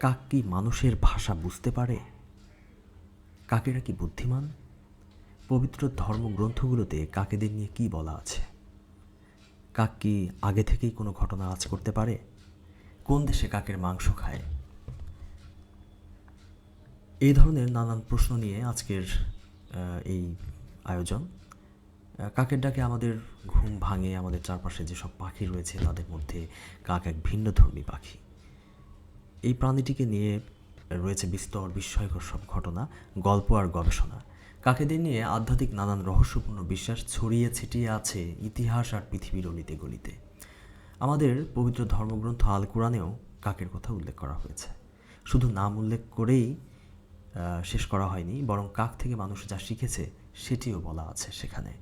কাক কি মানুষের ভাষা বুঝতে পারে? কাকেরা কি বুদ্ধিমান? পবিত্র ধর্মগ্রন্থগুলোতে কাকেদের নিয়ে কি বলা আছে? কাক কি আগে থেকেই কোনো ঘটনা আজ করতে পারে? কোন দেশে কাকের মাংস খায়? এই ধরনের নানান প্রশ্ন নিয়ে আজকের এই আয়োজন। কাকের ডাকে আমাদের ঘুম ভাঙে, আমাদের চারপাশে যেসব পাখি রয়েছে, তাদের মধ্যে কাক এক ভিন্ন ধর্মী পাখি। এই প্রাণীটিকে নিয়ে রয়েছে বিস্তর, বিস্ময়কর সব ঘটনা, গল্প আর গবেষণা। কাকেদের নিয়ে আধ্যাত্মিক নানান রহস্যপূর্ণ বিশ্বাস ছড়িয়ে ছিটিয়ে আছে ইতিহাস আর পৃথিবীর অলিতে গলিতে আমাদের পবিত্র ধর্মগ্রন্থ আল কোরআনেও কাকের কথা উল্লেখ করা হয়েছে। শুধু নাম উল্লেখ করেই শেষ করা হয়নি, বরং কাক থেকে মানুষ যা শিখেছে সেটিও বলা আছে সেখানে।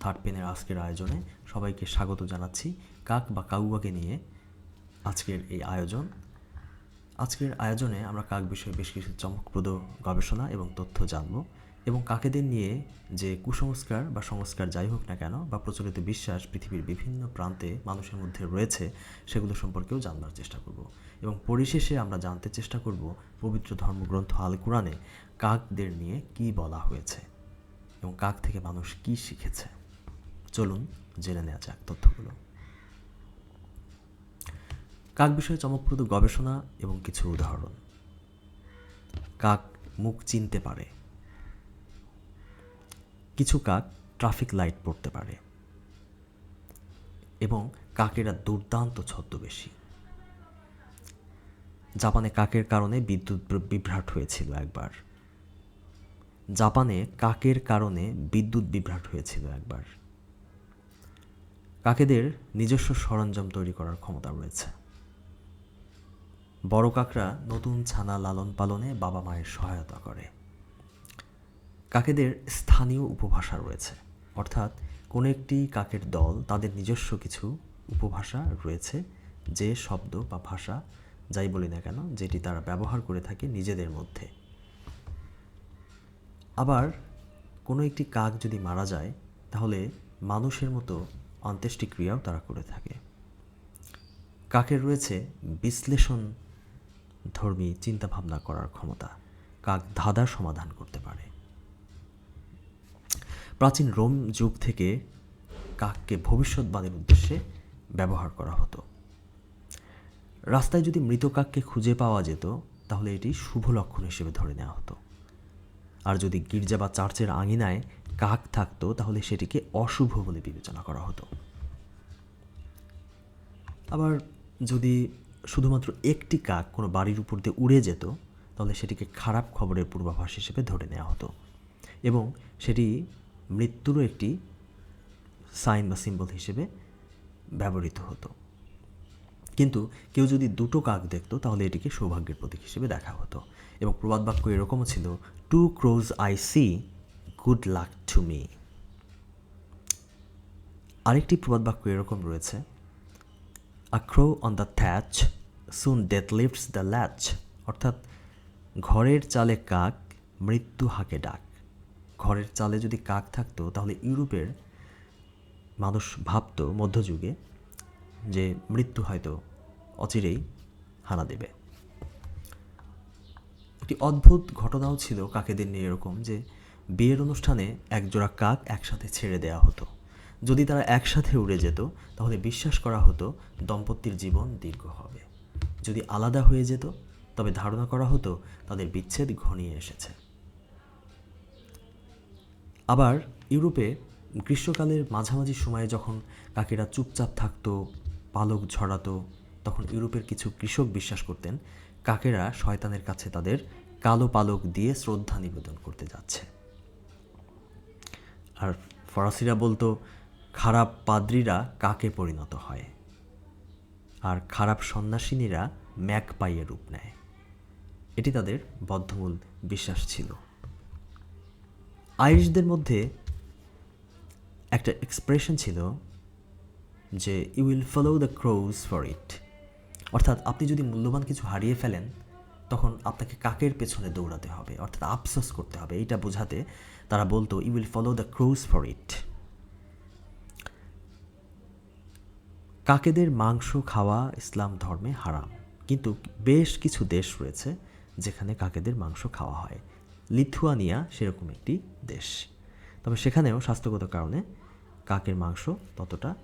থার্ড পেনের আজকের আয়োজনে সবাইকে স্বাগত জানাচ্ছি কাক বা কাউয়াকে নিয়ে আজকের এই আয়োজন। আজকের আয়োজনে আমরা কাক বিষয়ে বেশ কিছু চমকপ্রদ গবেষণা এবং তথ্য জানব এবং কাকেদের নিয়ে যে কুসংস্কার বা সংস্কার যাই হোক না কেন বা প্রচলিত বিশ্বাস পৃথিবীর বিভিন্ন প্রান্তে মানুষের মধ্যে রয়েছে, সেগুলো সম্পর্কেও জানবার চেষ্টা করব। এবং পরিশেষে আমরা জানতে চেষ্টা করব পবিত্র ধর্মগ্রন্থ আল কোরআনে কাকদের নিয়ে কি বলা হয়েছে এবং কাক থেকে মানুষ কি শিখেছে। চলুন জেনে নেওয়া যাক তথ্যগুলো। কাক বিষয়ে চমকপ্রদ গবেষণা এবং কিছু উদাহরণ। কাক মুখ চিনতে পারে। কিছু কাক ট্রাফিক লাইট পড়তে পারে। এবং কাকেরা দুর্দান্ত ছদ্মবেশী। জাপানে কাকের কারণে বিদ্যুৎ বিভ্রাট হয়েছিল একবার। জাপানে কাকের কারণে বিদ্যুৎ বিভ্রাট হয়েছিল একবার। কাকেদের নিজস্ব সরঞ্জাম তৈরি করার ক্ষমতা রয়েছে। বড় কাকরা নতুন ছানা লালন পালনে বাবা মায়ের সহায়তা করে। কাকেদের স্থানীয় উপভাষা রয়েছে। অর্থাৎ কোনো একটি কাকের দল, তাদের নিজস্ব কিছু উপভাষা রয়েছে, যে শব্দ বা ভাষা, যাই বলি না কেন, যেটি তারা ব্যবহার করে থাকে নিজেদের মধ্যে। আবার কোনো একটি কাক যদি মারা যায়, তাহলে মানুষের মতো অন্ত্যেষ্টিক্রিয়াও তারা করে থাকে। কাকের রয়েছে বিশ্লেষণ ধর্মী চিন্তাভাবনা করার ক্ষমতা কাক ধাঁধার সমাধান করতে পারে। প্রাচীন রোম যুগ থেকে কাককে ভবিষ্যৎবাণীর উদ্দেশ্যে ব্যবহার করা হতো। রাস্তায় যদি মৃত কাককে খুঁজে পাওয়া যেত, তাহলে এটি শুভ লক্ষণ হিসেবে ধরে নেওয়া হতো। আর যদি গির্জা বা চার্চের আঙিনায় কাক থাকতো, তাহলে সেটিকে অশুভ বলে বিবেচনা করা হতো। আবার যদি শুধুমাত্র একটি কাক কোনো বাড়ির উপর দিয়ে উড়ে যেত, তাহলে সেটিকে খারাপ খবরের পূর্বাভাস হিসেবে ধরে নেওয়া হতো। এবং সেটি মৃত্যুরও একটি সাইন বা সিম্বল হিসেবে ব্যবহৃত হতো। কিন্তু কেউ যদি দুটো কাক দেখতো, তাহলে এটিকে সৌভাগ্যের প্রতীক হিসেবে দেখা হতো। এবং প্রবাদ বাক্য এরকমও ছিল two crows I see good luck to me আরেকটি প্রবাদ বাক্য এরকম রয়েছে a crow on the thatch soon death lifts the latch অর্থাৎ, ঘরের চালে কাক, মৃত্যু হাকে ডাক। ঘরের চালে যদি কাক থাকতো, তাহলে ইউরোপের মানুষ ভাবতো মধ্যযুগে যে মৃত্যু হয়তো অচিরেই হানা দেবে। একটি অদ্ভুত ঘটনাও ছিল কাকেদের নিয়ে এরকম যে, বিয়ের অনুষ্ঠানে একজোড়া কাক একসাথে ছেড়ে দেওয়া হতো। যদি তারা একসাথে উড়ে যেত, তাহলে বিশ্বাস করা হতো দম্পতির জীবন দীর্ঘ হবে। যদি আলাদা হয়ে যেত, তবে ধারণা করা হতো তাদের বিচ্ছেদ ঘনিয়ে এসেছে। আবার ইউরোপে গ্রীষ্মকালের মাঝামাঝি সময়ে যখন কাকেরা চুপচাপ থাকতো, পালক ঝরাতো, তখন ইউরোপের কিছু কৃষক বিশ্বাস করতেন, কাকেরা শয়তানের কাছে তাদের কালো পালক দিয়ে শ্রদ্ধা নিবেদন করতে যাচ্ছে। আর ফরাসিরা বলতো খারাপ পাদ্রীরা কাকে পরিণত হয়? আর খারাপ সন্ন্যাসিনীরা ম্যাক পাইয়ে রূপ নেয়। এটি তাদের বদ্ধমূল বিশ্বাস ছিল। আইরিশদের মধ্যে একটা এক্সপ্রেশন ছিল যে you will follow the crows for it অর্থাৎ আপনি যদি মূল্যবান কিছু হারিয়ে ফেলেন, তখন আপনাকে কাকের পেছনে দৌড়াতে হবে? অর্থাৎ আফসোস করতে হবে। এইটা বোঝাতে তারা বলতো you will follow the crows for it কাকেদের মাংস খাওয়া ইসলাম ধর্মে হারাম। কিন্তু বেশ কিছু দেশ রয়েছে যেখানে কাকেদের মাংস খাওয়া হয়। লিথুয়ানিয়া সেরকম একটি দেশ। তবে সেখানেও স্বাস্থ্যগত কারণে কাকের মাংস ততটা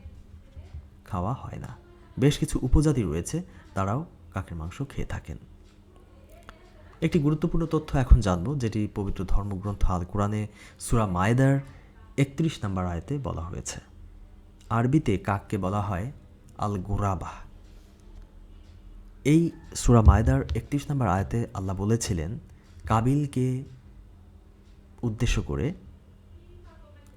খাওয়া হয় না। বেশ কিছু উপজাতি রয়েছে, তারাও কাকের মাংস খেয়ে থাকেন। একটি গুরুত্বপূর্ণ তথ্য এখন জানব, যেটি পবিত্র ধর্মগ্রন্থ আল কোরআনে সুরা মায়দার একত্রিশ নম্বর আয়তে বলা হয়েছে। আরবিতে কাককে বলা হয় আল গুরাবাহ এই সুরা মায়দার একত্রিশ নম্বর আয়তে আল্লাহ বলেছিলেন, কাবিলকে উদ্দেশ্য করে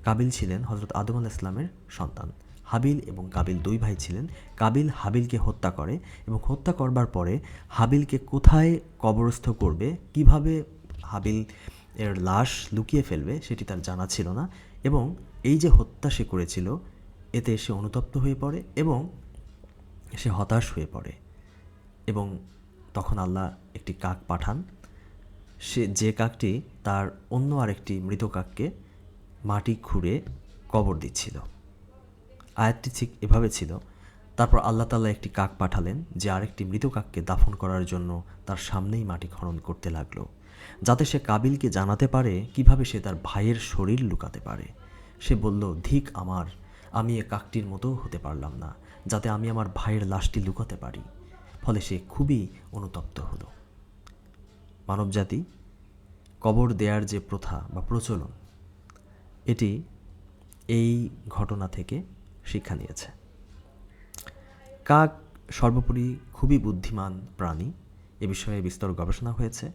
কাবিল ছিলেন হজরত আদম আল ইসলামের সন্তান। হাবিল এবং কাবিল দুই ভাই ছিলেন। কাবিল হাবিলকে হত্যা করে এবং হত্যা করবার পরে হাবিলকে কোথায় কবরস্থ করবে, কীভাবে হাবিল এর লাশ লুকিয়ে ফেলবে সেটি তার জানা ছিল না এবং এই যে হত্যা সে করেছিল, এতে সে অনুতপ্ত হয়ে পড়ে এবং সে হতাশ হয়ে পড়ে এবং তখন আল্লাহ একটি কাক পাঠান। সে যে কাকটি তার অন্য আরেকটি মৃত কাককে মাটি খুঁড়ে কবর দিচ্ছিল। আয়াতটি ঠিক এভাবে ছিল, তারপর আল্লাহ তাল্লাহ একটি কাক পাঠালেন যে আরেকটি মৃত কাককে দাফন করার জন্য তার সামনেই মাটি খনন করতে লাগল, যাতে সে কাবিলকে জানাতে পারে কীভাবে সে তার ভাইয়ের শরীর লুকাতে পারে। সে বলল, ধিক আমার, আমি এ কাকটির মতো হতে পারলাম না। যাতে আমি আমার ভাইয়ের লাশটি লুকাতে পারি। ফলে সে খুবই অনুতপ্ত হলো। মানবজাতি, কবর দেয়ার যে প্রথা বা প্রচলন, এটি এই ঘটনা থেকে শিক্ষা নিয়েছে। কাক সর্বোপরি খুবই বুদ্ধিমান প্রাণী, এ বিষয়ে বিস্তর গবেষণা হয়েছে।